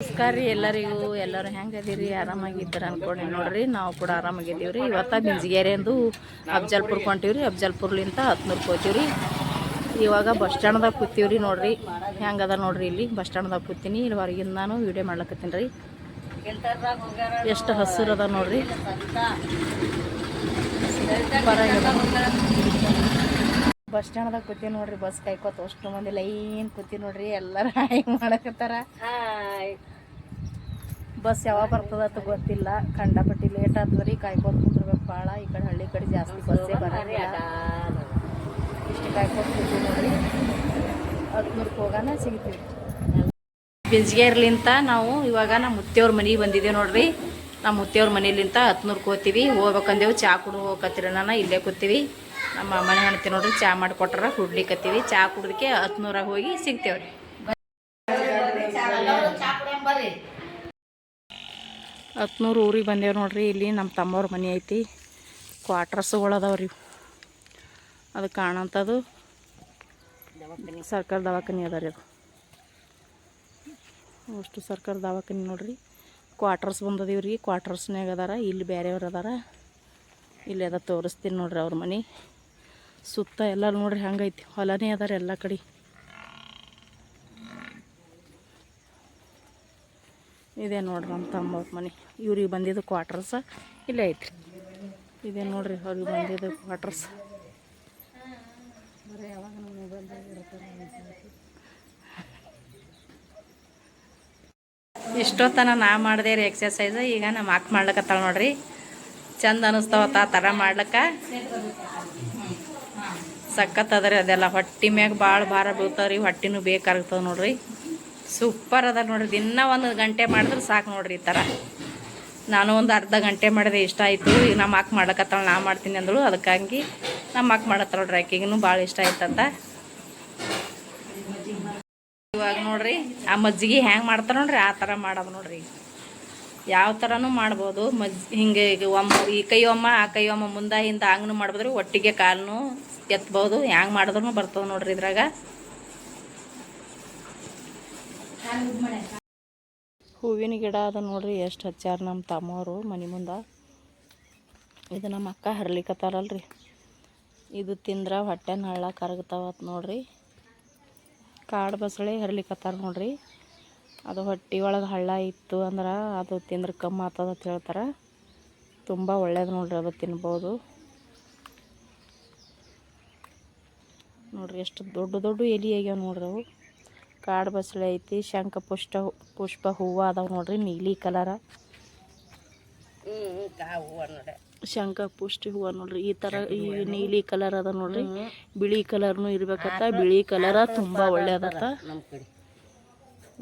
ನಮಸ್ಕಾರ ರೀ ಎಲ್ಲರಿಗೂ. ಎಲ್ಲರೂ ಹೆಂಗದಿರಿ ಆರಾಮಾಗಿದ್ದೀರ ಅನ್ಕೊಂಡಿ ನೋಡ್ರಿ. ನಾವು ಕೂಡ ಆರಾಮಾಗಿದ್ದೀವಿ ರೀ. ಇವತ್ತ ಬಿಂಜಿಗೇರಿ ಅಂದು ಅಫ್ಜಲ್ಪುರ್ಗೆ ಹೊಂಟೀವಿ ರೀ ಅಫ್ಜಲ್ಪುರ್ಲಿಂತ ಹತ್ನೂರ್ಗೆ ಹೋಗ್ತೀವಿ ರೀ ಇವಾಗ ಬಸ್ ಸ್ಟ್ಯಾಂಡ್ದಾಗ ಕೂತೀವಿ ರೀ ನೋಡ್ರಿ ಹೆಂಗದ ನೋಡ್ರಿ ಇಲ್ಲಿ. ಬಸ್ ಸ್ಟ್ಯಾಂಡ್ದಾಗ ಕೂತೀನಿ. ಇಲ್ಲಿ ಹೊರಗಿಂದ ನಾನು ವಿಡಿಯೋ ಮಾಡ್ಲಕತ್ತೀನಿ ರೀ. ಎಷ್ಟು ಹಸಿರು ಅದ ನೋಡ್ರಿ. ಬಸ್ ಸ್ಟ್ಯಾಂಡ್ದಾಗ ಕೂತಿ ನೋಡ್ರಿ ಬಸ್ ಕಾಯ್ಕೋತ ಅಷ್ಟು ಮಂದಿ ಲೈನ್ ಕೂತಿ ನೋಡ್ರಿ ಎಲ್ಲರೂ ಹಾಯ್ ಮಾಡಕತ್ತಾರ. ಬಸ್ ಯಾವಾಗ ಬರ್ತದ ಅಂತ ಗೊತ್ತಿಲ್ಲ ಕಂಡಪಟ್ಟಿ ಲೇಟ್ ಆದ್ರಿ ಕಾಯ್ಕೋತ ಕುಂತಿರ್ಬೇಕು ಭಾಳ ಈ ಕಡೆ ಹಳ್ಳಿ ಕಡೆ ಜಾಸ್ತಿ ಬಸ್ಸೇ ಬರಂಗಿಲ್ಲ. ಇಷ್ಟು ಕಾಯ್ಕೋತ ಕೂತಿ ನೋಡ್ರಿ ಹತ್ಮೂರ್ಗೆ ಹೋಗೋಣ ಸಿಗ್ತೀವಿ. ಬಿಜ್ಗೇರ್ಲಿಂತ ನಾವು ಇವಾಗ ನಮ್ಮ ಮುತ್ತಿಯವ್ರ ಮನೆಗೆ ಬಂದಿದ್ದೇವೆ ನೋಡ್ರಿ. ನಮ್ಮ ಮುತ್ತಿಯವ್ರ ಮನೇಲಿಂತ ಹತ್ನೂರ್ಗೆ ಹೋಗ್ತೀವಿ. ಹೋಗ್ಬೇಕಂದೇವು ಚಾ ಕುಡು ಹೋಗತ್ತಿರ ನಾನು ಇಲ್ಲೇ ಕೂತೀವಿ. ನಮ್ಮ ಮನೆ ಹೆಣ್ತಿ ನೋಡ್ರಿ, ಚಾ ಮಾಡಿ ಮಾಡಿಕೊಟ್ರ ಕುಡ್ಲಿಕ್ಕತ್ತೀವಿ ಚಾ ಕುಡ್ದಕ್ಕೆ ಹತ್ನೂರಾಗ ಹೋಗಿ ಸಿಗ್ತೇವ್ರಿ. ಹತ್ನೂರು ಊರಿಗೆ ಬಂದೇವು ನೋಡ್ರಿ, ಇಲ್ಲಿ ನಮ್ಮ ತಮ್ಮವ್ರ ಮನೆ ಐತಿ. ಕ್ವಾರ್ಟರ್ಸ್ಗಳು ಅದಾವ್ರಿ ಅದು ಕಾಣಂಥದ್ದು ಸರ್ಕಾರ ದವಾಖಾನೆ ಅದ ರೀ ಅದು. ಅಷ್ಟು ಸರ್ಕಾರ ದವಾಖಾನೆ ನೋಡ್ರಿ. ಕ್ವಾರ್ಟರ್ಸ್ ಬಂದದೀವಿ ರೀ ಕ್ವಾರ್ಟರ್ಸ್ನಾಗ ಅದಾರ, ಇಲ್ಲಿ ಬೇರೆಯವ್ರು ಅದಾರ. ಇಲ್ಲಿ ಅದ ತೋರಿಸ್ತೀನಿ ನೋಡ್ರಿ ಅವ್ರ ಮನೆ. ಸುತ್ತ ಎಲ್ಲ ನೋಡ್ರಿ ಹಂಗೈತಿ. ಹೊಲನೇ ಅದಾರ ಎಲ್ಲ ಕಡೆ. ಇದೇ ನೋಡ್ರಿ ನಮ್ಮ ತಮ್ಮ ಮನೆ. ಇವ್ರಿಗೆ ಬಂದಿದ್ದು ಕ್ವಾರ್ಟರ್ಸ ಇಲ್ಲೇ ಐತ್ರಿ. ಇದೇ ನೋಡ್ರಿ ಅವ್ರಿಗೆ ಬಂದಿದ್ದು ಕ್ವಾರ್ಟರ್ಸ್ ಇಷ್ಟೊತ್ತನ ನಾ ಮಾಡಿದೆ ರೀ ಎಕ್ಸಸೈಸ್ ಈಗ ನಮ್ಮ ಅಕ್ಕ ಮಾಡ್ಲಕತ್ತಾಳ ನೋಡ್ರಿ. ಚಂದ ಅನಿಸ್ತಾವತ್ತ ಆ ಥರ ಮಾಡ್ಲಕ್ಕ. ಸಖತ್ ಅದ ಅದೆಲ್ಲ ಹೊಟ್ಟಿ ಮ್ಯಾಗ ಭಾಳ ಭಾರ ಬೀಳ್ತಾವ ರೀ ಹೊಟ್ಟೆನೂ ಬೇಕಾಗ್ತದೆ ನೋಡ್ರಿ. ಸೂಪರ್ ಅದ ನೋಡ್ರಿ, ದಿನ ಒಂದು ಗಂಟೆ ಮಾಡಿದ್ರೆ ಸಾಕು ನೋಡ್ರಿ ಈ ಥರ ನಾನು ಒಂದು ಅರ್ಧ ಗಂಟೆ ಮಾಡಿದೆ, ಇಷ್ಟ ಆಯಿತು. ಈಗ ನಮ್ಮ ಅಕ್ಕ ಮಾಡಕತ್ತಾಳೆ, ನಾ ಮಾಡ್ತೀನಿ ಅಂದಳು, ಅದಕ್ಕಾಗಿ ನಮ್ಮ ಅಕ್ಕ ಮಾಡತ್ತಾಳ ನೋಡ್ರಿ ಆಕೆಗೂ ಭಾಳ ಇಷ್ಟ ಆಯ್ತಂತ. ಇವಾಗ ನೋಡ್ರಿ, ಆ ಮಜ್ಜಿಗೆ ಹ್ಯಾಂಗೆ ಮಾಡ್ತಾರೆ ನೋಡ್ರಿ, ಆ ಥರ ಮಾಡೋದು ನೋಡ್ರಿ. ಯಾವ ಥರನೂ ಮಾಡ್ಬೋದು. ಮಜ್ ಹಿಂಗೆ ಈಗ ಒಮ್ಮ, ಈ ಕೈ ಆ ಕೈ ಒಮ್ಮ ಮುಂದೆ ಹಿಂದೆ ಹಂಗೂ ಮಾಡ್ಬೋದ್ರಿ, ಒಟ್ಟಿಗೆ ಕಾಲನ್ನು ಎತ್ಬೋದು ಹ್ಯಾಂಗೆ ಮಾಡಿದ್ರು ಬರ್ತದೆ ನೋಡ್ರಿ ಇದ್ರಾಗ. ಹೂವಿನ ಗಿಡ ಅದ ನೋಡ್ರಿ, ಎಷ್ಟು ಹಚ್ಚಾರ ನಮ್ಮ ತಮ್ಮವರು ಮನೆ ಮುಂದೆ. ಇದು ನಮ್ಮ ಅಕ್ಕ ಹರ್ಲಿಕತ್ತಾರಲ್ರಿ. ಇದು ತಿಂದ್ರೆ ಹೊಟ್ಟೆ ಹಳ್ಳ ಕರಗ್ತಾವತ್ ನೋಡ್ರಿ. ಕಾಡು ಬಸಳೆ ಹರ್ಲಿಕತ್ತಾರ ನೋಡ್ರಿ. ಅದು ಹೊಟ್ಟೆ ಒಳಗೆ ಹಳ್ಳ ಇತ್ತು ಅಂದ್ರೆ ಅದು ತಿಂದ್ರೆ ಕಮ್ಮಿ ಆತದ ಅಂತ ಹೇಳ್ತಾರೆ. ತುಂಬ ಒಳ್ಳೇದು ನೋಡ್ರಿ ಅದು ತಿನ್ಬೋದು. ನೋಡ್ರಿ ಎಷ್ಟು ದೊಡ್ಡ ದೊಡ್ಡ ಎಲೆ ಆಗ್ಯಾವ ನೋಡ್ರಿ ಅವು. ಕಾಡು ಬಸಳೆ ಐತಿ ಶಂಖ ಪುಷ್ಟ ಪುಷ್ಪ ಹೂವು ಅದಾವ ನೋಡ್ರಿ ನೀಲಿ ಕಲರ. ಶಂಖ ಪುಷ್ಟಿ ಹೂವು ನೋಡ್ರಿ ಈ ಥರ ಈ ನೀಲಿ ಕಲರ್ ಅದ ನೋಡ್ರಿ. ಬಿಳಿ ಕಲರ್ನು ಇರ್ಬೇಕತ್ತ ಬಿಳಿ ಕಲರ ತುಂಬ ಒಳ್ಳೇದತ್ತ.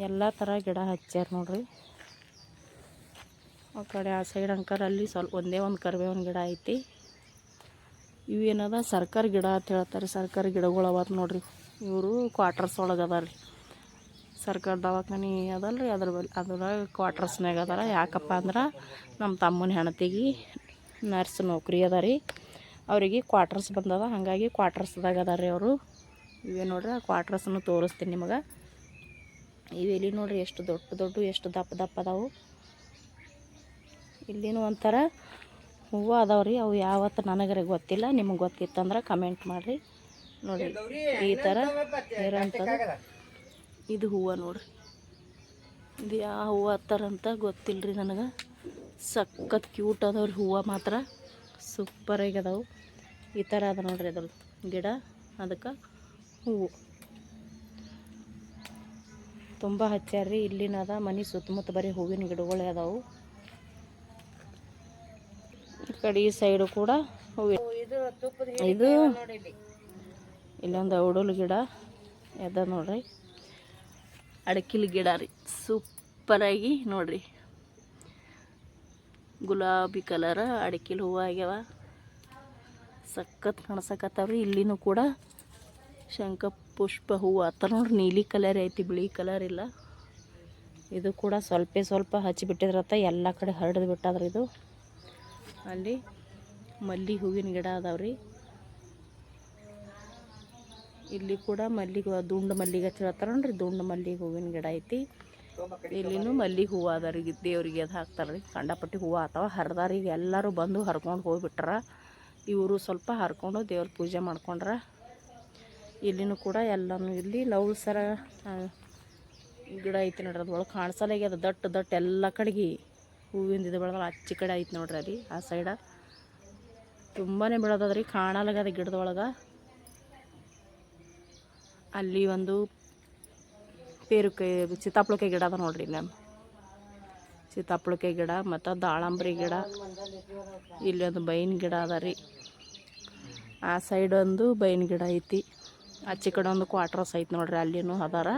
ಎಲ್ಲ ಥರ ಗಿಡ ಹಚ್ಚಾರ ನೋಡ್ರಿ. ಆ ಕಡೆ ಆ ಸೈಡ್ ಅಂಕರ್ ಅಲ್ಲಿ ಸ್ವಲ್ಪ ಒಂದೇ ಒಂದು ಕರಿಬೇವಿನ ಗಿಡ ಐತಿ. ಇವು ಏನದ? ಸರ್ಕಾರಿ ಗಿಡ ಅಂತ ಹೇಳ್ತಾರೆ. ಸರ್ಕಾರಿ ಗಿಡಗಳು ಅವ ನೋಡ್ರಿ. ಇವರು ಕ್ವಾರ್ಟರ್ಸ್ ಒಳಗೆ ಅದ ರೀ. ಸರ್ಕಾರ ದವಾಖಾನೆ ರೀ. ಅದ್ರ ಬಲ್ ಅದ್ರಾಗ ಕ್ವಾರ್ಟರ್ಸ್ನಾಗ ಅದಾರ. ಯಾಕಪ್ಪ ಅಂದ್ರೆ ನಮ್ಮ ತಮ್ಮನ ಹೆಣತಿಗೆ ನರ್ಸ್ ನೌಕರಿ ಅದ ರೀ. ಅವರಿಗೆ ಕ್ವಾರ್ಟರ್ಸ್ ಬಂದದ. ಹಾಗಾಗಿ ಕ್ವಾರ್ಟರ್ಸ್ದಾಗ ಅದಾರ ರೀ ಅವರು. ಇವೇ ನೋಡ್ರಿ, ಆ ಕ್ವಾರ್ಟರ್ಸನ್ನು ತೋರಿಸ್ತೀನಿ ನಿಮಗೆ. ಇವೆಲ್ಲಿ ನೋಡ್ರಿ, ಎಷ್ಟು ದೊಡ್ಡ ದೊಡ್ಡ, ಎಷ್ಟು ದಪ್ಪ ದಪ್ಪ ಅದಾವು. ಇಲ್ಲಿನೂ ಒಂಥರ ಹೂವು ಅದಾವೆ ರೀ, ಅವು ಯಾವತ್ತು ನನಗರೆ ಗೊತ್ತಿಲ್ಲ. ನಿಮಗೆ ಗೊತ್ತಿತ್ತಂದ್ರೆ ಕಮೆಂಟ್ ಮಾಡಿರಿ. ನೋಡಿ, ಈ ಥರ ಇರೋಂಥದ್ದು ಇದು ಹೂವು ನೋಡಿರಿ. ಇದು ಯಾವ ಹೂವು ಹತ್ತಾರಂತ ಗೊತ್ತಿಲ್ಲರಿ ನನಗೆ. ಸಖತ್ ಕ್ಯೂಟ್ ಅದಾವ್ರಿ ಹೂವು ಮಾತ್ರ. ಸೂಪರಾಗಿ ಅದಾವೆ. ಈ ಥರ ಅದ ನೋಡ್ರಿ ಅದ್ರ ಗಿಡ, ಅದಕ್ಕೆ ಹೂವು. ತುಂಬ ಹಚ್ಚಾರ್ರಿ ಇಲ್ಲಿನದ ಮನೆ ಸುತ್ತಮುತ್ತ ಬರೀ ಹೂವಿನ ಗಿಡಗಳೇ ಅದಾವು. ಕಡೆ ಈ ಸೈಡು ಕೂಡ ಹೂವಿ ಇದು ಇಲ್ಲೊಂದು ಔಡಲ್ ಗಿಡ ಎದ ನೋಡ್ರಿ. ಅಡಕಿಲ್ ಗಿಡ ರೀ ಸೂಪರಾಗಿ ನೋಡ್ರಿ. ಗುಲಾಬಿ ಕಲರ ಅಡಕಿಲ್ ಹೂವು ಆಗ್ಯಾವ. ಸಖತ್ ಕಾಣಿಸಕತ್ತಾವ್ರಿ ಇಲ್ಲಿನೂ ಕೂಡ ಶಂಕ ಪುಷ್ಪ ಹೂವು ಆತ ನೋಡ್ರಿ ನೀಲಿ ಕಲರ್ ಐತಿ ಬಿಳಿ ಕಲರ್ ಇಲ್ಲ. ಇದು ಕೂಡ ಸ್ವಲ್ಪ ಸ್ವಲ್ಪ ಹಚ್ಚಿಬಿಟ್ಟಿದ್ರತ್ತ ಎಲ್ಲ ಕಡೆ ಹರಡ್ದು ಬಿಟ್ಟದ್ರಿ ಇದು. ಅಲ್ಲಿ ಮಲ್ಲಿ ಹೂವಿನ ಗಿಡ ಅದಾವ್ರಿ. ಇಲ್ಲಿ ಕೂಡ ಮಲ್ಲಿಗೆ ದುಂಡು ಮಲ್ಲಿಗೆ ಹಚ್ಚಿ ಹೇಳ್ತಾರೆ ನೋಡ್ರಿ, ದುಂಡು ಮಲ್ಲಿಗೆ ಹೂವಿನ ಗಿಡ ಐತಿ. ಇಲ್ಲಿನೂ ಮಲ್ಲಿಗೆ ಹೂವು ಅದಾರಿ ದೇವ್ರಿಗೆ ಅದು ಹಾಕ್ತಾರೆ ರೀ ಕಂಡಪಟ್ಟಿ ಹೂವು ಆತಾವ ಈಗ ಎಲ್ಲರೂ ಬಂದು ಹರ್ಕೊಂಡು ಹೋಗ್ಬಿಟ್ರ. ಇವರು ಸ್ವಲ್ಪ ಹರ್ಕೊಂಡು ದೇವ್ರ ಪೂಜೆ ಮಾಡ್ಕೊಂಡ್ರ. ಇಲ್ಲಿನೂ ಕೂಡ ಎಲ್ಲನೂ ಇಲ್ಲಿ ಲವ್ ಸರ ಗಿಡ ಐತಿ ನೋಡ್ರಿ, ಅದ್ರೊಳಗೆ ಕಾಣಿಸಲಾಗಿ ಅದು ದಟ್ಟು ದಟ್ಟು ಎಲ್ಲ ಕಡೆಗೆ. ಹೂವಿಂದ ಇದು ಬೆಳೆದ್ರೆ ಆಚೆ ಕಡೆ ಐತೆ ನೋಡ್ರಿ ಅಲ್ಲಿ, ಆ ಸೈಡ ತುಂಬಾ ಬೆಳೆದದ ರೀ ಕಾಣಲಾಗದ ಗಿಡದೊಳಗೆ ಅಲ್ಲಿ ಒಂದು ಪೇರುಕೈ ಸೀತಾಫಲಕಾಯಿ ಗಿಡ ಅದ ನೋಡ್ರಿ ನಮ್ಮ ಸೀತಾಫಲಕಾಯಿ ಗಿಡ ಮತ್ತು ದಾಳಂಬ್ರಿ ಗಿಡ. ಇಲ್ಲಿ ಒಂದು ಬೈನ್ ಗಿಡ ಅದ ರೀ. ಆ ಸೈಡ್ ಒಂದು ಬೈನ್ ಗಿಡ ಐತಿ. ಆಚೆ ಕಡೆ ಒಂದು ಕ್ವಾಟ್ರಸ್ ಐತಿ ನೋಡ್ರಿ ಅಲ್ಲಿನೂ ಅದಾರ.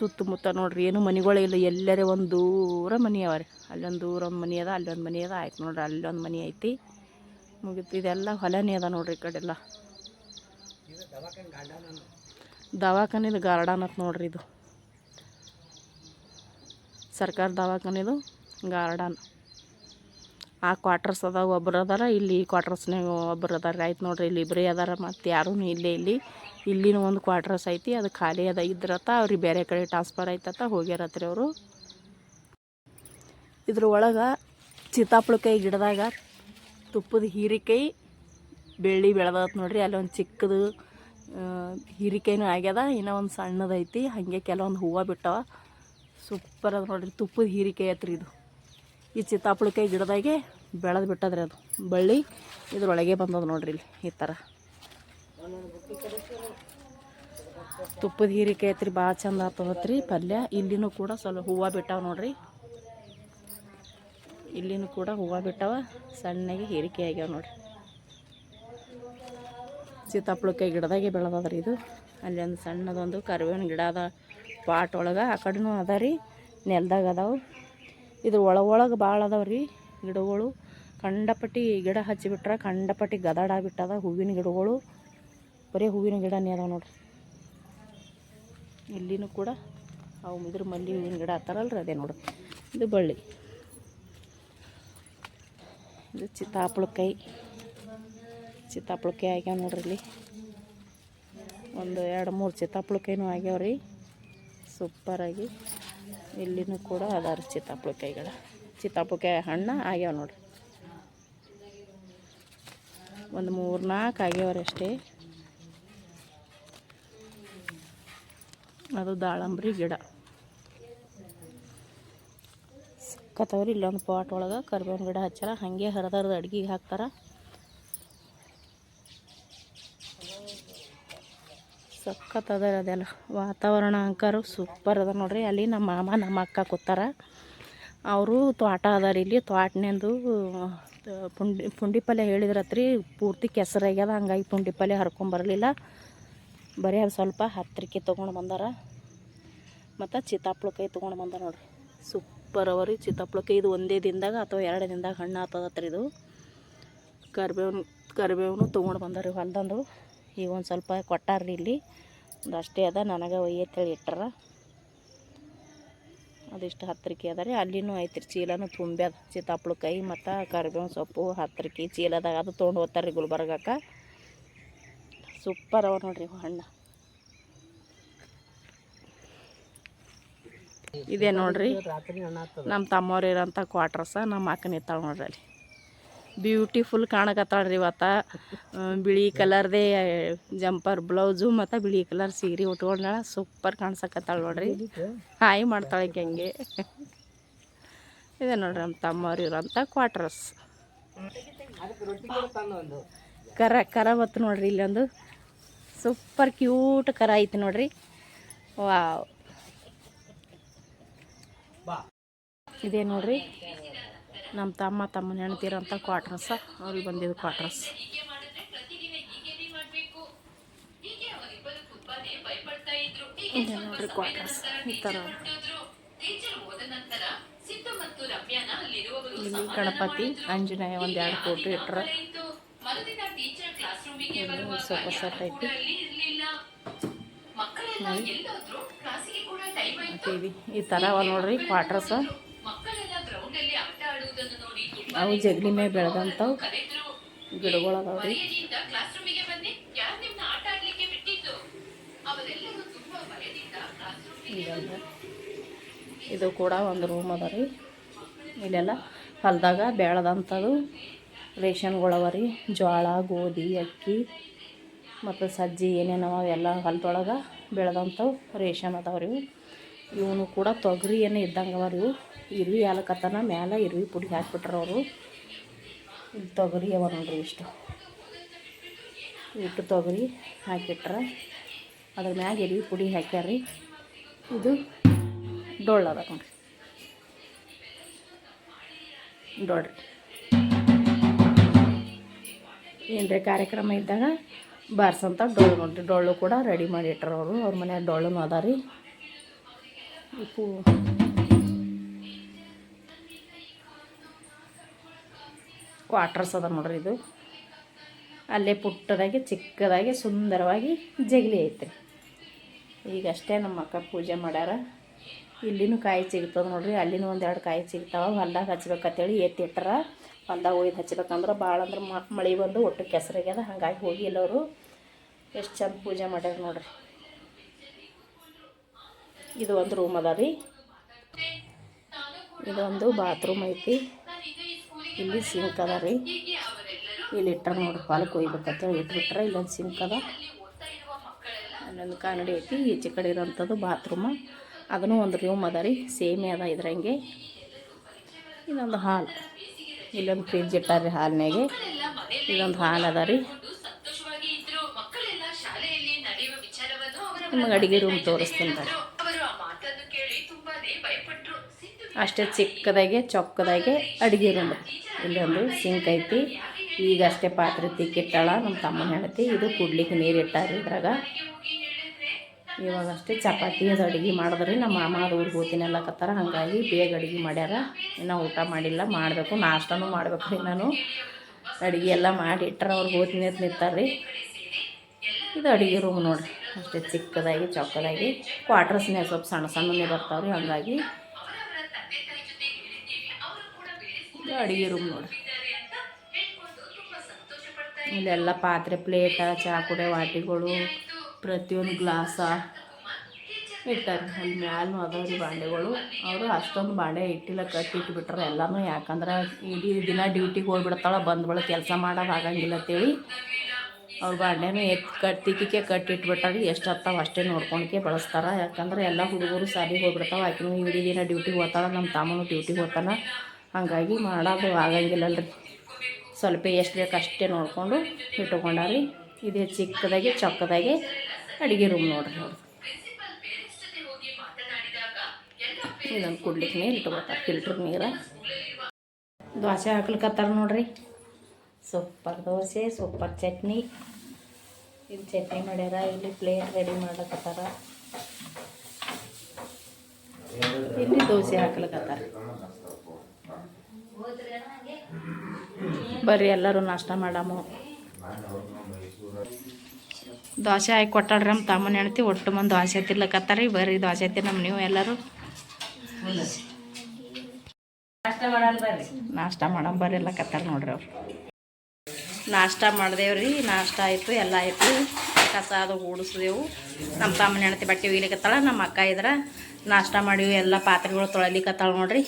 ಸುತ್ತಮುತ್ತ ನೋಡ್ರಿ, ಏನು ಮನೆಗಳೇ ಇಲ್ಲ, ಎಲ್ಲರೇ ಒಂದು ದೂರ ಮನೆ ಅವ ರೀ. ಅಲ್ಲೊಂದು ದೂರ ಒಂದು ಮನೆ ಅದ, ಅಲ್ಲೊಂದು ಮನೆ ಅದ, ಆಯ್ತು ನೋಡ್ರಿ, ಅಲ್ಲೊಂದು ಮನೆ ಐತಿ. ಮುಗಿತು, ಇದೆಲ್ಲ ಹೊಲನೇ ಅದ ನೋಡ್ರಿ ಈ ಕಡೆಲ್ಲ. ದವಾಖಾನಿದು ಗಾರ್ಡನ್ ಅಂತ ನೋಡ್ರಿ ಇದು. ಸರ್ಕಾರ ದವಾಖಾನಿದು ಗಾರ್ಡನ್. ಆ ಕ್ವಾರ್ಟರ್ಸ್ ಅದ ಒಬ್ರು ಅದಾರ, ಇಲ್ಲಿ ಕ್ವಾರ್ಟರ್ಸ್ನಾಗ ಒಬ್ರು ಅದಾರ. ಆಯ್ತು ನೋಡ್ರಿ, ಇಲ್ಲಿ ಇಬ್ಬರೇ ಅದಾರ ಮತ್ತು ಯಾರೂ ಇಲ್ಲೇ ಇಲ್ಲಿ. ಇಲ್ಲಿನೂ ಒಂದು ಕ್ವಾರ್ಟರ್ಸ್ ಐತಿ, ಅದು ಖಾಲಿ ಅದ, ಇದ್ರತ, ಅವ್ರಿಗೆ ಬೇರೆ ಕಡೆ ಟ್ರಾನ್ಸ್ಫರ್ ಆಯ್ತತ್ತ ಹೋಗ್ಯಾರತ್ರಿ ಅವರು. ಇದ್ರ ಒಳಗೆ ಸೀತಾಫಲಕಾಯಿ ಗಿಡದಾಗ ತುಪ್ಪದ ಹೀರಿಕಾಯಿ ಬೆಳ್ಳಿ ಬೆಳೆದತ್ ನೋಡ್ರಿ, ಅಲ್ಲಿ ಒಂದು ಚಿಕ್ಕದು ಹೀರಿಕಾಯಿನೂ ಆಗ್ಯದ, ಇನ್ನೂ ಒಂದು ಸಣ್ಣದೈತಿ ಹಾಗೆ ಕೆಲವೊಂದು ಹೂವು ಬಿಟ್ಟವ. ಸೂಪರ್ ಅದ ನೋಡ್ರಿ, ತುಪ್ಪದ ಹೀರಿಕಾಯಿ ಐತ್ರಿ ಇದು. ಈ ಚಿತ್ತಾಪುಳಿಕಾಯಿ ಗಿಡದಾಗೆ ಬೆಳೆದು ಬಿಟ್ಟದ್ರಿ ಅದು. ಬಳ್ಳಿ ಇದ್ರೊಳಗೆ ಬಂದದ ನೋಡ್ರಿ ಇಲ್ಲಿ ಈ ಥರ ತುಪ್ಪದ ಹೀರಿಕಾಯಿ ಐತ್ರಿ ಭಾಳ ಚಂದ ಆಗ್ತದತ್ರಿ ಪಲ್ಯ. ಇಲ್ಲಿನೂ ಕೂಡ ಸ್ವಲ್ಪ ಹೂವು ಬಿಟ್ಟಾವ ನೋಡ್ರಿ. ಇಲ್ಲಿನೂ ಕೂಡ ಹೂವು ಬಿಟ್ಟಾವ, ಸಣ್ಣಗೆ ಹೀರಿಕೆ ಆಗ್ಯಾವ ನೋಡ್ರಿ. ಸೀತಾಫಲಕಾಯಿ ಗಿಡದಾಗೆ ಬೆಳೆದದ್ರಿ ಇದು. ಅಲ್ಲಿ ಒಂದು ಸಣ್ಣದೊಂದು ಕರಿಬೇವಿನ ಗಿಡ ಅದ. ಪಾಟ್ ಒಳಗೆ ಆ ಕಡೆನೂ ಅದ ರೀ, ನೆಲದಾಗ ಅದಾವು. ಇದು ಒಳ ಒಳಗೆ ಭಾಳ ಅದಾವೆ ರೀ ಗಿಡಗಳು. ಕಂಡಪಟ್ಟಿ ಗಿಡ ಹಚ್ಚಿಬಿಟ್ರೆ ಕಂಡಪಟ್ಟಿ ಬಿಟ್ಟದ ಹೂವಿನ ಗಿಡಗಳು. ಬರೀ ಹೂವಿನ ಗಿಡನೇ ಅದಾವೆ ನೋಡ್ರಿ. ಇಲ್ಲಿನೂ ಕೂಡ ಅವು ಇದ್ರ ಮಲ್ಲಿ ಹೂವಿನ ಗಿಡ ಹತ್ತಾರಲ್ರಿ ಅದೇ ನೋಡ್ರಿ. ಇದು ಬಳ್ಳಿ. ಇದು ಚಿತ್ತಾಪಳಕಾಯಿ ಚಿತ್ತಾಪಳಕಾಯಿ ಆಗ್ಯಾವ ನೋಡ್ರಿ ಇಲ್ಲಿ. ಒಂದು ಎರಡು ಮೂರು ಚಿತ್ತಾಪಳಕಾಯಿನೂ ಆಗ್ಯಾವ ರೀ. ಸೂಪರಾಗಿ ಇಲ್ಲಿನೂ ಕೂಡ ಅದಾವ ಚಿತ್ತಾಪಳಕಾಯಿಗಳ ಚಿತ್ತಾಪಳಕಾಯಿ ಹಣ್ಣು ಆಗ್ಯಾವ ನೋಡ್ರಿ. ಒಂದು ಮೂರು ನಾಲ್ಕು ಆಗ್ಯಾವ್ರಿ ಅಷ್ಟೇ. ಅದು ದಾಳಂಬ್ರಿ ಗಿಡ. ಸಕ್ಕತ್ತವ್ರಿ ಇಲ್ಲೊಂದು ಪಾಟ್ ಒಳಗೆ ಕರ್ಬೇವಿನ ಗಿಡ ಹಚ್ಚಾರ, ಹಾಗೆ ಹರಿದರ್ದು ಅಡ್ಗೆಗೆ ಹಾಕ್ತಾರ. ಸಖತ್ ಅದ ಅದೆಲ್ಲ. ವಾತಾವರಣ ಅಂಕಾರ ಸೂಪರ್ ಅದ ನೋಡ್ರಿ. ಅಲ್ಲಿ ನಮ್ಮ ಮಾಮ, ನಮ್ಮ ಅಕ್ಕ ಕೂತಾರ. ಅವರು ತೋಟ ಅದಾರ ಇಲ್ಲಿ. ತೋಟನೆಂದು ಪುಂಡಿ ಪುಂಡಿ ಪಲ್ಯ ಹೇಳಿದ್ರತ್ರಿ. ಪೂರ್ತಿ ಕೆಸರಾಗ್ಯದ. ಹಂಗಾಗಿ ಪುಂಡಿ ಪಲ್ಯ ಹರ್ಕೊಂಬರಲಿಲ್ಲ ಬರೀ ಅದು ಸ್ವಲ್ಪ ಹತ್ತರಿಕೆ ತೊಗೊಂಡು ಬಂದಾರ. ಮತ್ತು ಚಿತ್ತಾಪ್ಳಕಾಯಿ ತೊಗೊಂಡು ಬಂದಾರ ನೋಡ್ರಿ. ಸೂಪರ್ ಅವರಿ ಚಿತ್ತಾಪ್ಳಕಾಯಿ ಇದು ಒಂದೇ ದಿನದಾಗ ಅಥವಾ ಎರಡು ದಿನದಾಗ ಹಣ್ಣು ಆತದತ್ರಿ ಇದು. ಕರಿಬೇವ್ನ, ಕರಿಬೇವನು ತೊಗೊಂಡು ಬಂದಾರ ಹೊಲ್ದಂದು. ಈಗ ಒಂದು ಸ್ವಲ್ಪ ಕೊಟ್ಟಾರ್ರಿ ಇಲ್ಲಿ. ಒಂದು ಅಷ್ಟೇ ಅದ ನನಗೆ ಒಯ್ಯತ್ತೇಳಿ ಇಟ್ಟಾರ. ಅದಿಷ್ಟು ಹತ್ತರಿಕೆ ಅದ ರೀ. ಅಲ್ಲಿನೂ ಐತ್ರಿ ಚೀಲನೂ ತುಂಬ್ಯದ ಕೈ ಮತ್ತು ಕರಿಬೇವಿನ ಸೊಪ್ಪು ಹತ್ತರಿಕೆ ಚೀಲದಾಗ ಅದು ತೊಗೊಂಡು ಹೋಗ್ತಾರೆ ರೀ ಗುಲ್ಬರ್ಗಕ್ಕೆ. ಸೂಪರ್ ಅವ ನೋಡ್ರಿ ಹಣ್ಣು. ಇದೇ ನೋಡ್ರಿ. ನಮ್ಮ ತಮ್ಮವ್ರು ಇರೋಂಥ ಕ್ವಾಟ್ರಸ ನಮ್ಮ ಅಕ್ಕನ ಇತ್ತಾಳೆ ನೋಡ್ರಿ ಅಲ್ಲಿ. ಬ್ಯೂಟಿಫುಲ್ ಕಾಣಕತ್ತಾಳ್ರಿ ಇವತ್ತ. ಬಿಳಿ ಕಲರ್ದೇ ಜಂಪರ್, ಬ್ಲೌಸು ಮತ್ತು ಬಿಳಿ ಕಲರ್ ಸೀರೆ ಉಟ್ಕೊಂಡಾಳ. ಸೂಪರ್ ಕಾಣ್ಸಕತ್ತಾಳೆ ನೋಡ್ರಿ. ಹಾಯ್ ಮಾಡ್ತಾಳೆ ಹಂಗೆ. ಇದೆ ನೋಡ್ರಿ ನಮ್ಮ ತಮ್ಮವ್ರು ಇರೋಂಥ ಕ್ವಾರ್ಟರ್ಸ್ ಕರ ಕರ ಬತ್ತು ನೋಡ್ರಿ ಇಲ್ಲೊಂದು. ಸೂಪರ್ ಕ್ಯೂಟ್ ಕರ ಐತಿ ನೋಡ್ರಿ. ವಾವ್. ಇದೇ ನೋಡ್ರಿ. ನಮ್ಮ ತಮ್ಮ ತಮ್ಮನ ಹೆಣ್ತಿರೋಂಥ ಕ್ವಾಟ್ರಸ್ಸ ಅವ್ರಿಗೆ ಬಂದಿದ್ದು ಕ್ವಾಟ್ರಸ್ ಇದೆ ನೋಡ್ರಿ ಕ್ವಾರ್ಟರ್ಸ್ ಈ ಥರ ಇಲ್ಲಿ ಗಣಪತಿ ಆಂಜನೇಯ ಒಂದು ಎರಡು ಫೋಟೋ ಇಟ್ರ. ಸ್ವಲ್ಪ ಸೆಟ್ ಐತಿ. ಈ ಥರ ನೋಡ್ರಿ ಕ್ವಾರ್ಟರ್ಸ ಅವು ಜಗಲಿ ಮೇಲೆ ಬೆಳೆದಂಥವು ಗಿಡಗಳದಾವ ರೀ. ಇದೊಂದು ಇದು ಕೂಡ ಒಂದು ರೂಮ್ ಅದ ರೀ. ಇಲ್ಲೆಲ್ಲ ಹೊಲದಾಗ ಬೆಳೆದಂಥದ್ದು ರೇಷನ್ಗಳವ ರೀ. ಜೋಳ ಗೋಧಿ ಅಕ್ಕಿ ಮತ್ತು ಸಜ್ಜಿ ಏನೇನವ ಎಲ್ಲ ಹೊಲದೊಳಗೆ ಬೆಳೆದಂಥವು ರೇಷನ್ ಅದಾವ ರೀ. ಇವನು ಕೂಡ ತೊಗರಿ ಏನು ಇದ್ದಂಗೆ ಇವು ಇರ್ವಿ ಹಾಲಕತ್ತನ ಮ್ಯಾಲೆ ಇರ್ವಿ ಪುಡಿ ಹಾಕ್ಬಿಟ್ರೆ ಅವರು. ತೊಗರಿ ಅವ ನೋಡ್ರಿ ಇಷ್ಟು. ಇಟ್ಟು ತೊಗರಿ ಹಾಕಿಟ್ರ. ಅದ್ರ ಮ್ಯಾಗ ಇರ್ವಿ ಪುಡಿ ಹಾಕ್ಯಾರಿ ಇದು ಡೊಳ್ಳು ಅದ ನೋಡ್ರಿ. ಡೊಳ್ರಿ ಏನರೇ ಕಾರ್ಯಕ್ರಮ ಇದ್ದಾಗ ಬಾರ್ಸಂತ ಡೊಳ್ಳು ನೋಡ್ರಿ. ಡೊಳ್ಳು ಕೂಡ ರೆಡಿ ಮಾಡಿ ಇಟ್ಟರು ಅವರು. ಅವ್ರ ಮನ್ಯಾಗ ಡೊಳ್ಳು ಅದ ಉಪ್ಪು ಕ್ವಾರ್ಟರ್ಸ್ ಅದ ನೋಡ್ರಿ ಇದು. ಅಲ್ಲೇ ಪುಟ್ಟದಾಗಿ, ಚಿಕ್ಕದಾಗಿ, ಸುಂದರವಾಗಿ ಜಗಲಿ ಐತ್ರಿ. ಈಗಷ್ಟೇ ನಮ್ಮ ಅಕ್ಕ ಪೂಜೆ ಮಾಡ್ಯಾರ. ಇಲ್ಲಿನೂ ಕಾಯಿ ಸಿಗ್ತದೆ ನೋಡ್ರಿ, ಅಲ್ಲಿನೂ ಒಂದೆರಡು ಕಾಯಿ ಸಿಗ್ತಾವ ಹೊಲ್ದಾಗ ಹಚ್ಬೇಕಂತೇಳಿ ಎತ್ತಿಟ್ಟಾರ ಹೊಲ್ದಾಗ ಒಯ್ದು ಹಚ್ಬೇಕಂದ್ರೆ ಭಾಳ ಅಂದ್ರೆ ಮಳೆ ಬಂದು ಒಟ್ಟು ಕೆಸರಾಗ್ಯದ. ಹಾಗಾಗಿ ಹೋಗಿ ಅವರು. ಎಷ್ಟು ಚಂದ ಪೂಜೆ ಮಾಡ್ಯಾರ ನೋಡ್ರಿ. ಇದು ಒಂದು ರೂಮ್ ಅದ ರೀ. ಇದೊಂದು ಬಾತ್ರೂಮ್ ಐತಿ. ಇಲ್ಲಿ ಸಿಂಕ್ ಅದ ರೀ. ಇಲ್ಲಿ ಇಟ್ಟರೆ ನೋಡ್ರಿ ಪಾಲಕ್ ಒಯ್ಬೇಕಂತೇಳಿ ಇಟ್ಬಿಟ್ರೆ ಇಲ್ಲೊಂದು ಸಿಂಕ್ ಅದ. ಅಲ್ಲೊಂದು ಕನ್ನಡಿ ಐತಿ. ಈಚೆ ಕಡೆ ಇರೋಂಥದ್ದು ಬಾತ್ರೂಮ್ ಅದನ್ನು ಒಂದು ರೂಮ್ ಅದ ರೀ. ಸೇಮೆ ಅದ ಇದ್ರಂಗೆ. ಇನ್ನೊಂದು ಹಾಲ್ ಇಲ್ಲೊಂದು ಫ್ರಿಜ್ ಇಟ್ಟಾರ ರೀ ಹಾಲ್ನಾಗೆ ಇಲ್ಲೊಂದು ಹಾಲ್ ಅದ ರೀ. ನಿಮಗೆ ಅಡುಗೆ ರೂಮ್ ತೋರಿಸ್ತೀನಿ ಬರ್ರಿ ಅಷ್ಟೇ ಚಿಕ್ಕದಾಗೆ, ಚೊಕ್ಕದಾಗೆ ಅಡುಗೆ ರೂಮ್ ಇಲ್ಲೊಂದು ಸಿಂಕ್ ಐತಿ. ಈಗ ಅಷ್ಟೇ ಪಾತ್ರೆ ತಿಕ್ಕಿಟ್ಟಳ ನಮ್ಮ ತಮ್ಮನ ಹೆಂಡತಿ. ಇದು ಕುಡ್ಲಿಕ್ಕೆ ನೀರು ಇಟ್ಟಾರ ಇದ್ರಾಗ. ಇವಾಗ ಅಷ್ಟೇ ಚಪಾತಿ ಅದು ಅಡುಗೆ ಮಾಡಿದ್ರಿ ನಮ್ಮ ಮಾಮ ಅದು ಊರಿಗೆ ಹೋತಿನೆಲ್ಲ ಕತ್ತಾರ ಹಾಗಾಗಿ ಬೇಗ ಅಡುಗೆ ಮಾಡ್ಯಾರ. ಇನ್ನೂ ಊಟ ಮಾಡಿಲ್ಲ, ಮಾಡಬೇಕು. ನಾಷ್ಟನೂ ಮಾಡಬೇಕು ನಾನು. ಅಡುಗೆ ಎಲ್ಲ ಮಾಡಿ ಇಟ್ಟರೆ ಅವ್ರಿಗೆ ಹೋಗ್ತೀನಿ ಅಂತ ನಿಂತಾರ್ರಿ. ಇದು ಅಡುಗೆ ರೂಮ್ ನೋಡಿರಿ. ಅಷ್ಟೇ ಚಿಕ್ಕದಾಗಿ, ಚೊಕ್ಕದಾಗಿ. ಕ್ವಾರ್ಟರ್ಸ್ನೇ ಸ್ವಲ್ಪ ಸಣ್ಣ ಸಣ್ಣನೇ ಬರ್ತಾವ್ರಿ. ಹಾಗಾಗಿ ಇದು ಅಡುಗೆ ರೂಮ್ ನೋಡಿ. ಇಲ್ಲೆಲ್ಲ ಪಾತ್ರೆ ಪ್ಲೇಟ ಚಹಾ ಕುಡಿಯೋ ವಾಟಿಗಳು ಪ್ರತಿಯೊಂದು ಗ್ಲಾಸ ಇಟ್ಟಾರೆ. ಅಲ್ಲಿ ಮ್ಯಾಲೂ ಅದಾವ ರೀ ಬಾಂಡೆಗಳು. ಅವರು ಅಷ್ಟೊಂದು ಬಾಂಡೆ ಇಟ್ಟಿಲ್ಲ ಕಟ್ಟಿ ಇಟ್ಬಿಟ್ರೆ. ಎಲ್ಲನೂ ಯಾಕಂದ್ರೆ ಇಡೀ ದಿನ ಡ್ಯೂಟಿಗೆ ಹೋಗ್ಬಿಡ್ತಾಳೆ ಬಂದ್ಬಳ ಕೆಲಸ ಮಾಡೋದು ಆಗಂಗಿಲ್ಲ ಅಂತೇಳಿ. ಅವ್ರ ಬಾಂಡೆನೂ ಎತ್ ಕಟ್ಟಿಕ್ಕೆ ಕಟ್ಟಿಟ್ಬಿಟ್ಟಾರೆ ಎಷ್ಟು ಹತ್ತಾವ ಅಷ್ಟೇ ನೋಡ್ಕೊಂಡ್ಕೆ ಬಳಸ್ತಾರೆ. ಯಾಕಂದ್ರೆ ಎಲ್ಲ ಹುಡುಗರು ಸಾಲಿಗೆ ಹೋಗ್ಬಿಡ್ತಾವೆ. ಆಕಿನೂ ಇಡೀ ದಿನ ಡ್ಯೂಟಿಗೆ ಹೋಗ್ತಾಳೆ ನಮ್ಮ ತಮ್ಮನೂ ಡ್ಯೂಟಿಗೆ ಹೋಗ್ತಾನೆ. ಹಾಗಾಗಿ ಮಾಡೋದು ಆಗಂಗಿಲ್ಲಲ್ರಿ. ಸ್ವಲ್ಪ ಎಷ್ಟು ಬೇಕು ಅಷ್ಟೇ ನೋಡಿಕೊಂಡು ಇಟ್ಕೊಂಡಾರಿ ಇದೇ ಚಿಕ್ಕದಾಗೆ, ಚೊಕ್ಕದಾಗೆ ಅಡುಗೆ ರೂಮ್ ನೋಡ್ರಿ ಅವ್ರು. ಇದೊಂದು ಕುಡ್ಲಿಕ್ಕೆ ನೀರು ಇಟ್ಕೊತಾರೆ ಫಿಲ್ಟರ್ ನೀರು. ದೋಸೆ ಹಾಕ್ಲಿಕ್ಕತ್ತಾರ ನೋಡ್ರಿ. Super dosa, super chutney. ಇಲ್ಲಿ ಚಟ್ನಿ ಮಾಡ್ಯಾರ, ಇಲ್ಲಿ ಪ್ಲೇಟ್ ರೆಡಿ ಮಾಡ್ಲಕತ್ತಾರ. ಇಲ್ಲಿ ದೋಸೆ ಹಾಕ್ಲಿಕ್ಕತ್ತಾರ ಬರ್ರಿ, ಎಲ್ಲರೂ ನಾಷ್ಟ ಮಾಡಾಮು. ದೋಸೆ ಹಾಕಿ ಕೊಟ್ಟಾಳ್ರಿ ನಮ್ಮ ತಮ್ಮನ ಹೇಳ್ತಿ ಒಟ್ಟು ಮಂದಿ ದೋಸೆ ತಿನ್ಲಕತ್ತಾರ. ಬರ್ರಿ, ದೋಸೆ ತಿನ್ನಮ್ ನೀವು ಎಲ್ಲರೂ. ನಾಷ್ಟ ಮಾಡಮ್ ಬರ್ರಿ ಎಲ್ಲ ಕತ್ತಾರ ನೋಡ್ರಿ ಅವ್ರು. ನಾಷ್ಟ ಮಾಡ್ದೇವ್ರಿ, ನಾಷ್ಟ ಆಯಿತು, ಎಲ್ಲ ಆಯಿತು. ಕಸ ಅದು ಓಡಿಸ್ದೆವು ನಮ್ಮ ತಮ್ಮನ ಹೆಣ್ತಿ ಬಟ್ಟೆ ಒಯ್ಲಿಕತ್ತಾಳ ನಮ್ಮ ಅಕ್ಕ ಇದ್ರ. ನಾಷ್ಟ ಮಾಡಿವಿ, ಎಲ್ಲ ಪಾತ್ರೆಗಳು ತೊಳಲಿಕತ್ತಾಳ ನೋಡ್ರಿ.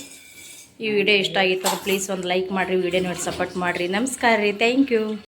ಈ ವಿಡಿಯೋ ಇಷ್ಟ ಆಗಿತ್ತು ಪ್ಲೀಸ್ ಒಂದು ಲೈಕ್ ಮಾಡಿರಿ, ವಿಡಿಯೋ ನೋಡಿ ಸಪೋರ್ಟ್ ಮಾಡಿರಿ. ನಮಸ್ಕಾರ ರೀ ಥ್ಯಾಂಕ್ ಯು